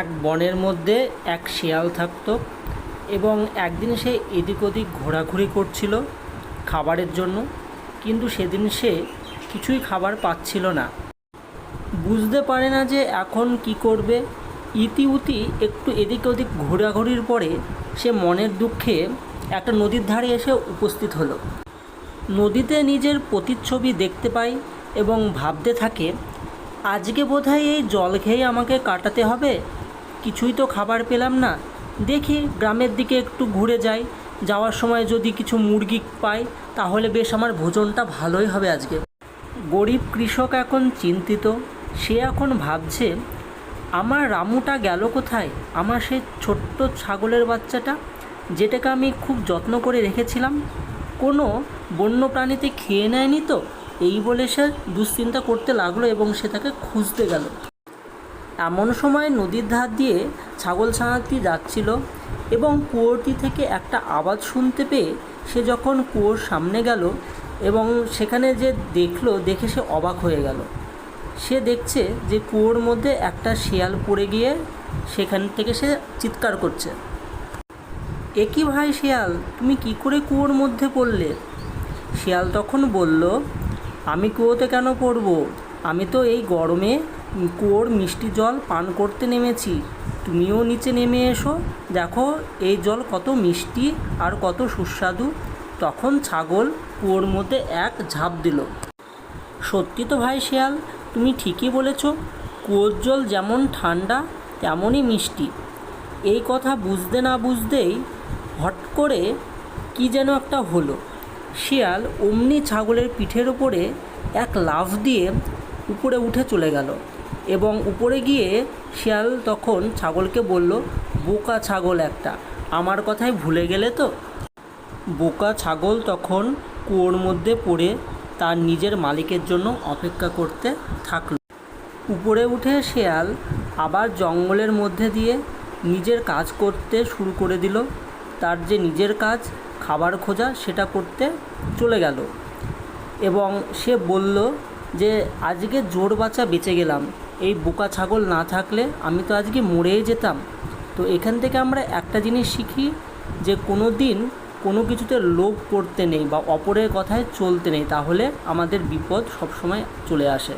এক বনের মধ্যে এক শেয়াল থাকতো এবং একদিন সে এদিক ওদিক ঘোরাঘুরি করছিল খাবারের জন্য, কিন্তু সেদিন সে কিছুই খাবার পাচ্ছিল না। বুঝতে পারে না যে এখন কি করবে। ইতিউতি একটু এদিক ওদিক ঘোরাঘুরির পরে সে মনের দুঃখে একটা নদীর ধারে এসে উপস্থিত হলো। নদীতে নিজের প্রতিচ্ছবি দেখতে পাই এবং ভাবতে থাকে, আজকে বোধহয় এই জল খেয়ে আমাকে কাটাতে হবে? কিছুই তো খাবার পেলাম না। দেখি গ্রামের দিকে একটু ঘুরে যাই। যাওয়ার সময় যদি কিছু মুরগি পাই, তাহলে বেশ আমার ভোজনটা ভালোই হবে আজকে। গরিব কৃষক এখন চিন্তিত। সে এখন ভাবছে, আমার রামুটা গেল কোথায়? আমার সেই ছোট্ট ছাগলের বাচ্চাটা, যেটাকে আমি খুব যত্ন করে রেখেছিলাম, কোনো বন্য প্রাণীতে খেয়ে নেয়নি তো? এই বলে সে দুশ্চিন্তা করতে লাগল এবং সে তাকে খুঁজতে গেল। এমন সময় নদীর ধার দিয়ে ছাগল ছানাটি যাচ্ছিল এবং কুয়োটি থেকে একটা আওয়াজ শুনতে পেয়ে সে যখন কুয়োর সামনে গেল এবং সেখানে যে দেখল, দেখে সে অবাক হয়ে গেল। সে দেখছে যে কুয়োর মধ্যে একটা শিয়াল পড়ে গিয়ে সেখান থেকে সে চিৎকার করছে। একই ভাই শিয়াল, তুমি কি করে কুয়োর মধ্যে পড়লে? শিয়াল তখন বলল, আমি কুয়োতে কেন পড়ব? আমি তো এই গরমে কুয়োর মিষ্টি জল পান করতে নেমেছি। তুমিও নিচে নেমে এসো। দেখো, এই জল কত মিষ্টি আর কত সুস্বাদু। তখন ছাগল কুয়োর মধ্যে এক ঝাঁপ দিল। সত্যি তো ভাই শিয়াল, তুমি ঠিকই বলেছ। কুয়োর জল যেমন ঠান্ডা, তেমনই মিষ্টি। এই কথা বুঝতে না বুঝতেই হট করে কি যেন একটা হলো। শিয়াল অমনি ছাগলের পিঠের ওপরে এক লাফ দিয়ে উপরে উঠে চলে গেল। এবং উপরে গিয়ে শিয়াল তখন ছাগলকে বলল, বোকা ছাগল একটা, আমার কথাই ভুলে গেলে তো? বোকা ছাগল তখন কুয়োর মধ্যে পড়ে তার নিজের মালিকের জন্য অপেক্ষা করতে থাকল। উপরে উঠে শেয়াল আবার জঙ্গলের মধ্যে দিয়ে নিজের কাজ করতে শুরু করে দিল। তার যে নিজের কাজ, খাবার খোঁজা, সেটা করতে চলে গেল। এবং সে বলল যে আজকে জোর বাচ্চা বেঁচে গেলাম। এই বোকা ছাগল না থাকলে আমি তো আজকে মরেই যেতাম। তো এখান থেকে আমরা একটা জিনিস শিখি যে কোনো দিন কোনো কিছুতে লোভ করতে নেই বা অপরের কথায় চলতে নেই, তাহলে আমাদের বিপদ সবসময় চলে আসে।